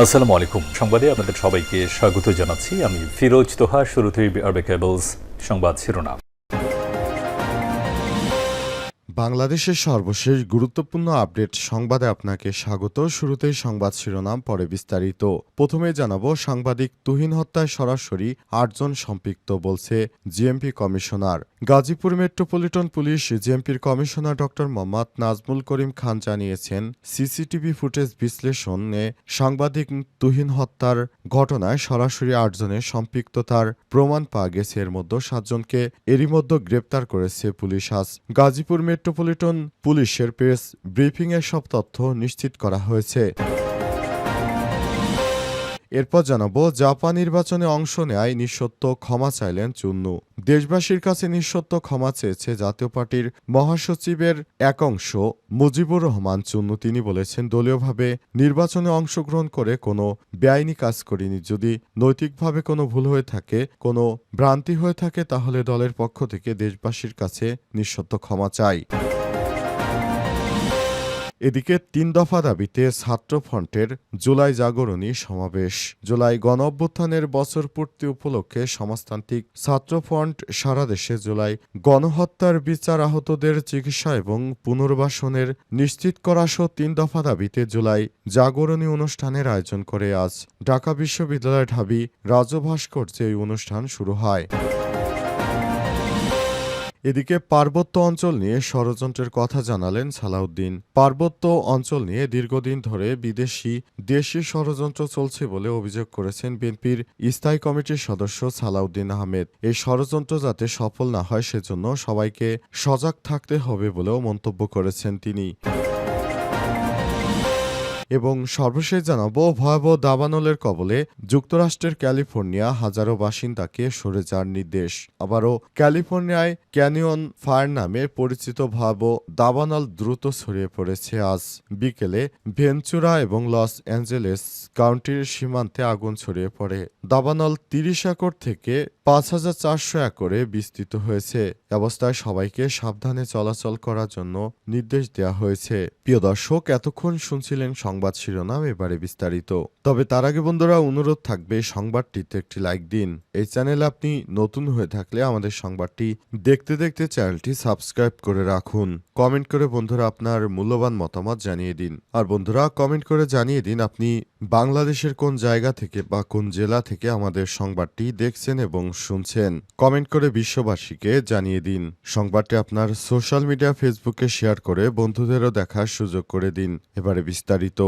আসসালামু আলাইকুম। সংবাদে আপনাদের সবাইকে স্বাগত জানাচ্ছি। আমি ফিরোজ তোহা, শুরুতেই আরবে কেবলস সংবাদ শিরোনাম। বাংলাদেশের সর্বশেষ গুরুত্বপূর্ণ আপডেট সংবাদে আপনাকে স্বাগত। শুরুতেই সংবাদ শিরোনাম, পরে বিস্তারিত। প্রথমে জানাব, সাংবাদিক তুহিন হত্যায় সরাসরি আটজন সম্পৃক্ত বলছে GMP commissioner. Gazipur metropolitan police জিএমপির commissioner ড মোহাম্মদ নাজমুল করিম খান জানিয়েছেন, সিসিটিভি ফুটেজ বিশ্লেষণে সাংবাদিক তুহিন হত্যার ঘটনায় সরাসরি আটজনের সম্পৃক্ততার প্রমাণ পাওয়া গেছে। এর মধ্যে সাতজনকে এরই মধ্যে গ্রেপ্তার করেছে পুলিশ। আজ গাজীপুর মেট্রোপলিটন পুলিশের প্রেস ব্রিফিংয়ে সব তথ্য নিশ্চিত করা হয়েছে। এরপর জানাব, জাপান নির্বাচনে অংশ নেয় নিঃসত্ব ক্ষমা চাইলেন চুন্নু। দেশবাসীর কাছে নিঃসত্ব ক্ষমা চেয়েছে জাতীয় পার্টির মহাসচিবের এক অংশ। মুজিবুর রহমান চুন্নু, তিনি বলেছেন, দলীয়ভাবে নির্বাচনে অংশগ্রহণ করে কোনো বেআইনি কাজ করিনি। যদি নৈতিকভাবে কোনো ভুল হয়ে থাকে, কোনো ভ্রান্তি হয়ে থাকে, তাহলে দলের পক্ষ থেকে দেশবাসীর কাছে নিঃসত্ব ক্ষমা চাই। এদিকে তিন দফা দাবিতে ছাত্র ফ্রন্টের জুলাই জাগরণী সমাবেশ। জুলাই গণ অভ্যুত্থানের বছর পূর্তি উপলক্ষে সমাজতান্ত্রিক ছাত্র ফ্রন্ট সারা দেশে জুলাই গণহত্যার বিচার আহতদের চিকিৎসা এবং পুনর্বাসনের নিশ্চিত করা সহ তিন দফা দাবিতে জুলাই জাগরণী অনুষ্ঠানের আয়োজন করে আজ ঢাকা বিশ্ববিদ্যালয় ঢাবি রাজভাস্কর্যে এই অনুষ্ঠান শুরু হয়। এদিকে পার্বত্য অঞ্চল নিয়ে ষড়যন্ত্রের কথা জানালেন সালাউদ্দিন। পার্বত্য অঞ্চল নিয়ে দীর্ঘদিন ধরে বিদেশি, দেশি ষড়যন্ত্র চলছে বলে অভিযোগ করেছেন বিএনপির স্থায়ী কমিটির সদস্য সালাউদ্দিন আহমেদ। এই ষড়যন্ত্র যাতে সফল না হয় সেজন্য সবাইকে সজাগ থাকতে হবে বলেও মন্তব্য করেছেন তিনি। এবং সর্বশেষ জানাব ভয়াবহ দাবানলের কবলে যুক্তরাষ্ট্রের ক্যালিফোর্নিয়া হাজারো বাসিন্দাকে সরে যাওয়ার নির্দেশ। আবারও ক্যালিফোর্নিয়ায় ক্যানিয়ন ফায়ার নামে পরিচিত ভয়াবহ দাবানল দ্রুত ছড়িয়ে পড়েছে আজ। বিকেলে ভেঞ্চুরা এবং লস অ্যাঞ্জেলেস কাউন্টির সীমান্তে আগুন ছড়িয়ে পড়ে। দাবানল তিরিশ একর থেকে পাঁচ হাজার চারশো একরে বিস্তৃত হয়েছে। অবস্থায় সবাইকে সাবধানে চলাচল করার জন্য নির্দেশ দেওয়া হয়েছে। প্রিয় দর্শক, এতক্ষণ শুনছিলেন সংবাদ শিরোনাম, এবারে বিস্তারিত। তবে তার আগে বন্ধুরা, অনুরোধ থাকবে সংবাদটিতে একটি লাইক দিন। এই চ্যানেলে আপনি নতুন হয়ে থাকলে আমাদের সংবাদটি দেখতে দেখতে চ্যানেলটি সাবস্ক্রাইব করে রাখুন। কমেন্ট করে বন্ধুরা আপনার মূল্যবান মতামত জানিয়ে দিন। আর বন্ধুরা, কমেন্ট করে জানিয়ে দিন আপনি বাংলাদেশের কোন জায়গা থেকে বা কোন জেলা থেকে আমাদের সংবাদটি দেখছেন এবং শুনছেন কমেন্ট করে বিশ্ববাসীকে জানিয়ে দিন। সংবাদটি আপনার সোশ্যাল মিডিয়া ফেসবুকে শেয়ার করে বন্ধুদেরও দেখার সুযোগ করে দিন। এবারে বিস্তারিত।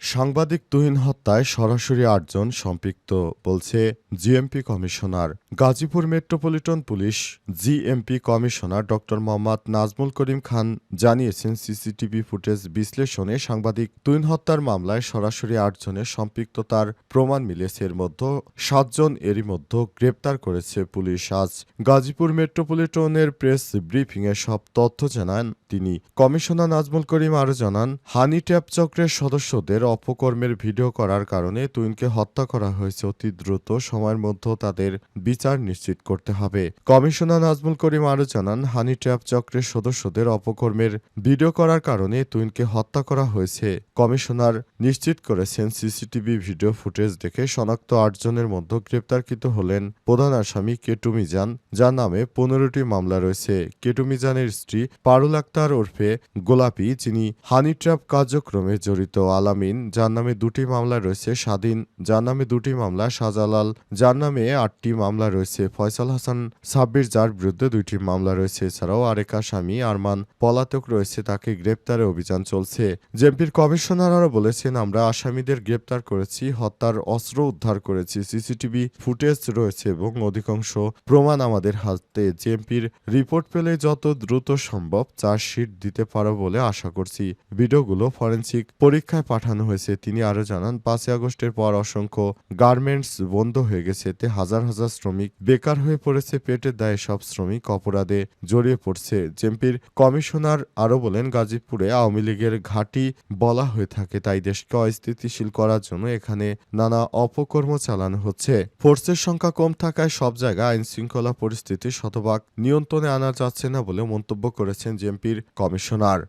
সাংবাদিক তুহিন হত্যায় সরাসরি আটজন সম্পৃক্ত, বলছে GMP commissioner Gazipur metropolitan police GMP commissioner ড মোহাম্মদ নাজমুল করিম খান জানিয়েছেন সিসিটিভি ফুটেজ বিশ্লেষণে সাংবাদিক তুইন হত্যার মামলায় সরাসরি আটজনের সম্পৃক্ততার প্রমাণ মিলেছে। এর মধ্যে সাতজন এরই মধ্যে গ্রেপ্তার করেছে পুলিশ। আজ গাজীপুর মেট্রোপলিটনের প্রেস ব্রিফিংয়ে সব তথ্য জানান তিনি। কমিশনার নাজমুল করিম আরও জানান, হানি ট্যাপ চক্রের সদস্যদের অপকর্মের ভিডিও করার কারণে তুইনকে হত্যা করা হয়েছে অতি দ্রুত সময়ের মধ্যে তাদের বিচার নিশ্চিত করতে হবে। কমিশনার নাজমুল করিম আরও জানান, হানি ট্র্যাপ চক্রের সদস্যদের অপকর্মের ভিডিও করার কারণে তুইনকে হত্যা করা হয়েছে। কমিশনার নিশ্চিত করেছেন, সিসিটিভি ভিডিও ফুটেজ দেখে শনাক্ত আটজনের মধ্যে গ্রেপ্তারকৃত হলেন প্রধান আসামি কেটু মিজান, যার নামে পনেরোটি মামলা রয়েছে। কেটু মিজানের স্ত্রী পারুল আক্তার ওরফে গোলাপি, যিনি হানি ট্র্যাপ কার্যক্রমে জড়িত। আলামিন, যার নামে দুটি মামলা রয়েছে, স্বাধীন, যার নামে দুটি মামলা শাহজালাল যার নামে আটটি মামলা রয়েছে। ফয়সাল হাসান সাব্বির যার বিরুদ্ধে দুইটি মামলা রয়েছে। এছাড়াও আরেক আসামি আরমান পলাতক রয়েছে, তাকে গ্রেপ্তারে অভিযান চলছে। জেমপির কমিশনার আরও বলেছেন, আমরা আসামিদের গ্রেপ্তার করেছি, হত্যার অস্ত্র উদ্ধার করেছি, সিসিটিভি ফুটেজ রয়েছে এবং অধিকাংশ প্রমাণ আমাদের হাতে। জেমপির রিপোর্ট পেলে যত দ্রুত সম্ভব চার্জশিট দিতে পারো বলে আশা করছি। ভিডিওগুলো ফরেন্সিক পরীক্ষায় পাঠানো হয়েছে। তিনি আরও জানান, পাঁচই আগস্টের পর অসংখ্য গার্মেন্টস বন্ধ হয়ে গেছে এতে হাজার হাজার শ্রমিক বেকার হয়ে পড়েছে পেটের দায়ে সব শ্রমিক অপরাধে জড়িয়ে পড়ছে। জেমপির কমিশনার আরও বলেন, গাজীপুরে আওয়ামী লীগের ঘাঁটি বলা হয়ে থাকে, তাই দেশকে অস্থিতিশীল করার জন্য এখানে নানা অপকর্ম চালানো হচ্ছে। ফোর্সের সংখ্যা কম থাকায় সব জায়গায় আইন শৃঙ্খলা পরিস্থিতি শতভাগ নিয়ন্ত্রণে আনা যাচ্ছে না বলে মন্তব্য করেছেন জেমপির কমিশনার।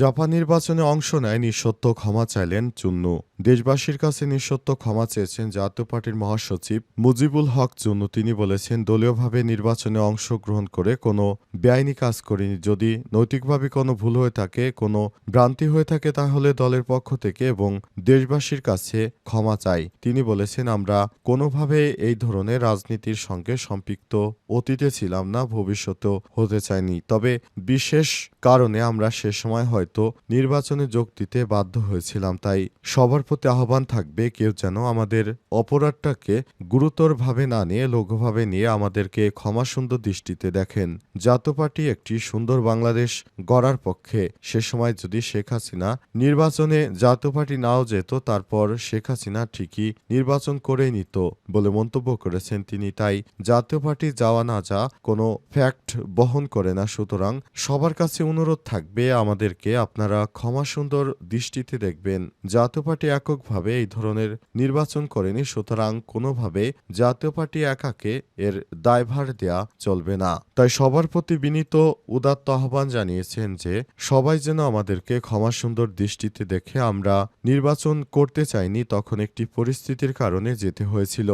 জাপান নির্বাচনে অংশ নেয় নিঃসত্ব ক্ষমা চাইলেন চুন্নু। দেশবাসীর কাছে নিঃসত্ব ক্ষমা চেয়েছেন জাতীয় পার্টির মহাসচিব মুজিবুল হক চুন্নু তিনি বলেছেন, দলীয়ভাবে নির্বাচনে অংশগ্রহণ করে কোনো বেআইনি কাজ করিনি। যদি নৈতিকভাবে কোনো ভুল হয়ে থাকে, কোনো ভ্রান্তি হয়ে থাকে, তাহলে দলের পক্ষ থেকে এবং দেশবাসীর কাছে ক্ষমা চাই। তিনি বলেছেন, আমরা কোনোভাবে এই ধরনের রাজনীতির সঙ্গে সম্পৃক্ত অতীতে ছিলাম না, ভবিষ্যতেও হতে চাইনি। তবে বিশেষ কারণে আমরা সে সময় হয়তো নির্বাচনে যোগ দিতে বাধ্য হয়েছিলাম, তাই সবার প্রতি আহ্বান থাকবে, কেউ যেন আমাদের অপরাধটাকে গুরুতরভাবে না নিয়ে, লঘুভাবে নিয়ে আমাদেরকে ক্ষমাসুন্দর দৃষ্টিতে দেখেন। জাতীয় পার্টি একটি সুন্দর বাংলাদেশ গড়ার পক্ষে। সে সময় যদি শেখ হাসিনা নির্বাচনে জাতীয় পার্টি নাও যেত, তারপর শেখ হাসিনা ঠিকই নির্বাচন করেই নিত বলে মন্তব্য করেছেন তিনি। তাই জাতীয় পার্টি যাওয়া না যা কোনো ফ্যাক্ট বহন করে না। সুতরাং সবার কাছে অনুরোধ থাকবে, আমাদেরকে আপনারা ক্ষমা সুন্দর দৃষ্টিতে দেখবেন। জাতীয় পার্টি এককভাবে এই ধরনের নির্বাচন করেনি, সুতরাং কোনোভাবে জাতীয় পার্টি একাকে এর দায়ভার দেয়া চলবে না। তাই সবার প্রতি বিনীত, উদাত্ত আহ্বান জানিয়েছেন যে, সবাই যেন আমাদেরকে ক্ষমা সুন্দর দৃষ্টিতে দেখে আমরা নির্বাচন করতে চাইনি, তখন একটি পরিস্থিতির কারণে যেতে হয়েছিল।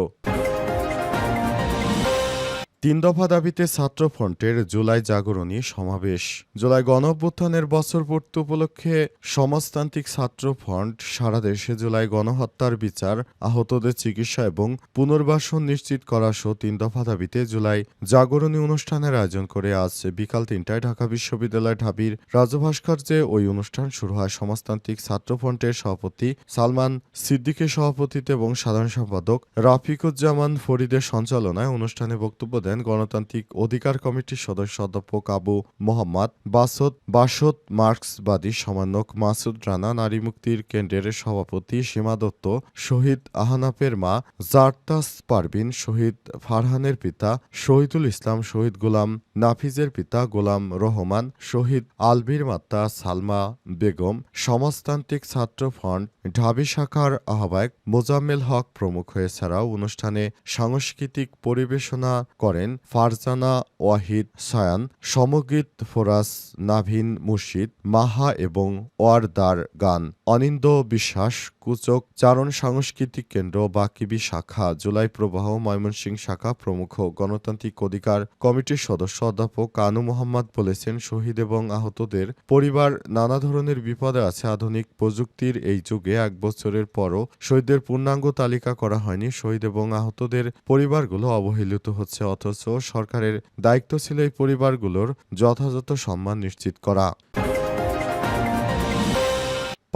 তিন দফা দাবিতে ছাত্র ফ্রন্টের জুলাই জাগরণী সমাবেশ। জুলাই গণ অভ্যুত্থানের বছর পূর্তি উপলক্ষে সমাজতান্ত্রিক ছাত্র ফ্রন্ট সারা দেশে জুলাই গণহত্যার বিচার, আহতদের চিকিৎসা এবং পুনর্বাসন নিশ্চিত করা সহ তিন দফা দাবিতে জুলাই জাগরণী অনুষ্ঠানের আয়োজন করে আজ বিকাল তিনটায় ঢাকা বিশ্ববিদ্যালয় ঢাবির রাজভাস্কর্যে ওই অনুষ্ঠান শুরু হয়। সমাজতান্ত্রিক ছাত্র ফ্রন্টের সভাপতি সালমান সিদ্দিকের সভাপতিত্বে এবং সাধারণ সম্পাদক রাফিকুজ্জামান ফরিদের সঞ্চালনায় অনুষ্ঠানে বক্তব্য দেন গণতান্ত্রিক অধিকার কমিটির সদস্য অধ্যাপক আবু মোহাম্মদ বাসদ বাসদ মার্ক্সবাদী সমন্বয়ক মাসুদ রানা নারী মুক্তির কেন্দ্রের সভাপতি সীমা দত্ত শহীদ আহনাফের মা জারতাস পারবিন শহীদ ফারহানের পিতা শহীদুল ইসলাম শহীদ গোলাম নাফিজের পিতা গোলাম রহমান শহীদ আলবির মাত্তা সালমা বেগম সমাজতান্ত্রিক ছাত্র ফ্রন্ট ঢাবি শাখার আহ্বায়ক মোজাম্মেল হক প্রমুখ। এছাড়াও অনুষ্ঠানে সাংস্কৃতিক পরিবেশনা করেন ফারজানা ওয়াহিদ সায়ান সমগীত ফোরাস নাভিন মুর্শিদ মাহা এবং ওয়ারদার গান অনিন্দ বিশ্বাস কুচক চারণ সাংস্কৃতিক কেন্দ্র বাকিবি শাখা, জুলাই প্রবাহ, ময়মনসিংহ শাখা প্রমুখ গণতান্ত্রিক অধিকার কমিটির সদস্য অধ্যাপক কানু মোহাম্মদ বলেছেন, শহীদ এবং আহতদের পরিবার নানা ধরনের বিপদে আছে, আধুনিক প্রযুক্তির এই যুগে এক বছরের পরও শহীদদের পূর্ণাঙ্গ তালিকা করা হয়নি, শহীদ এবং আহতদের পরিবারগুলো অবহেলিত হচ্ছে, অথচ সরকারের দায়িত্ব ছিল এই পরিবারগুলোর যথাযথ সম্মান নিশ্চিত করা।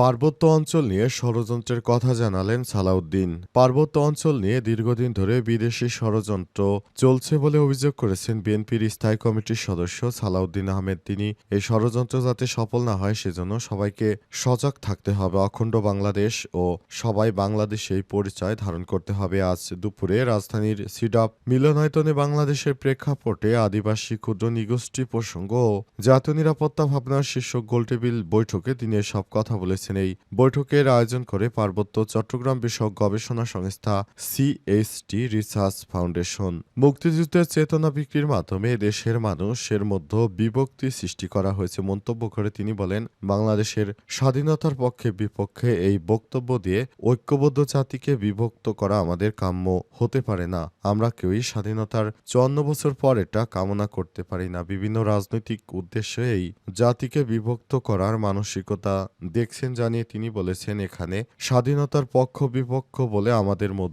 পার্বত্য অঞ্চল নিয়ে ষড়যন্ত্রের কথা জানালেন সালাউদ্দিন। পার্বত্য অঞ্চল নিয়ে দীর্ঘদিন ধরে বিদেশি ষড়যন্ত্র চলছে বলে অভিযোগ করেছেন বিএনপির স্থায়ী কমিটির সদস্য সালাউদ্দিন আহমেদ। তিনি এই ষড়যন্ত্র যাতে সফল না হয় সেজন্য সবাইকে সজাগ থাকতে হবে, অখণ্ড বাংলাদেশ ও সবাই বাংলাদেশে এই পরিচয় ধারণ করতে হবে। আজ দুপুরে রাজধানীর সিডাপ মিলনায়তনে বাংলাদেশের প্রেক্ষাপটে আদিবাসী ক্ষুদ্র নিগোষ্ঠী প্রসঙ্গ ও জাতীয় নিরাপত্তা ভাবনার শীর্ষক গোলটেবিল বৈঠকে তিনি সব কথা বলেছেন। এই বৈঠকের আয়োজন করে পার্বত্য চট্টগ্রাম বিষয়ক গবেষণা সংস্থা সিএসটি রিসার্চ ফাউন্ডেশন। মুক্তিযুদ্ধের চেতনা বিক্রির মাধ্যমে দেশের মানুষের মধ্যে বিভক্তি সৃষ্টি করা হয়েছে মন্তব্য করে তিনি বলেন, বাংলাদেশের স্বাধীনতার পক্ষে বিপক্ষে এই বক্তব্য দিয়ে ঐক্যবদ্ধ জাতিকে বিভক্ত করা আমাদের কাম্য হতে পারে না। আমরা কেউই স্বাধীনতার চুয়ান্ন বছর পর এটা কামনা করতে পারি না। বিভিন্ন রাজনৈতিক উদ্দেশ্যে এই জাতিকে বিভক্ত করার মানসিকতা দেখছেন জানিয়ে তিনি বলেছেন, এখানে স্বাধীনতার পক্ষ বিপক্ষ বলে আমাদের মধ্যে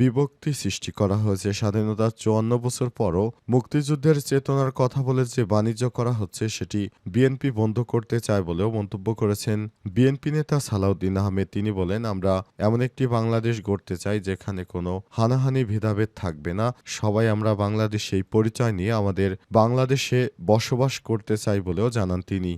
বিভক্তি সৃষ্টি করা হয়েছে। স্বাধীনতার চুয়ান্ন বছর পরও মুক্তিযুদ্ধের চেতনার কথা বলে যে বাণিজ্য করা হচ্ছে, সেটি বিএনপি বন্ধ করতে চায় বলেও মন্তব্য করেছেন বিএনপি নেতা সালাউদ্দিন আহমেদ। তিনি বলেন, আমরা এমন একটি বাংলাদেশ গড়তে চাই যেখানে কোনো হানাহানি, ভেদাভেদ থাকবে না। সবাই আমরা বাংলাদেশে এই পরিচয় নিয়ে আমাদের বাংলাদেশে বসবাস করতে চাই বলেও জানান তিনি।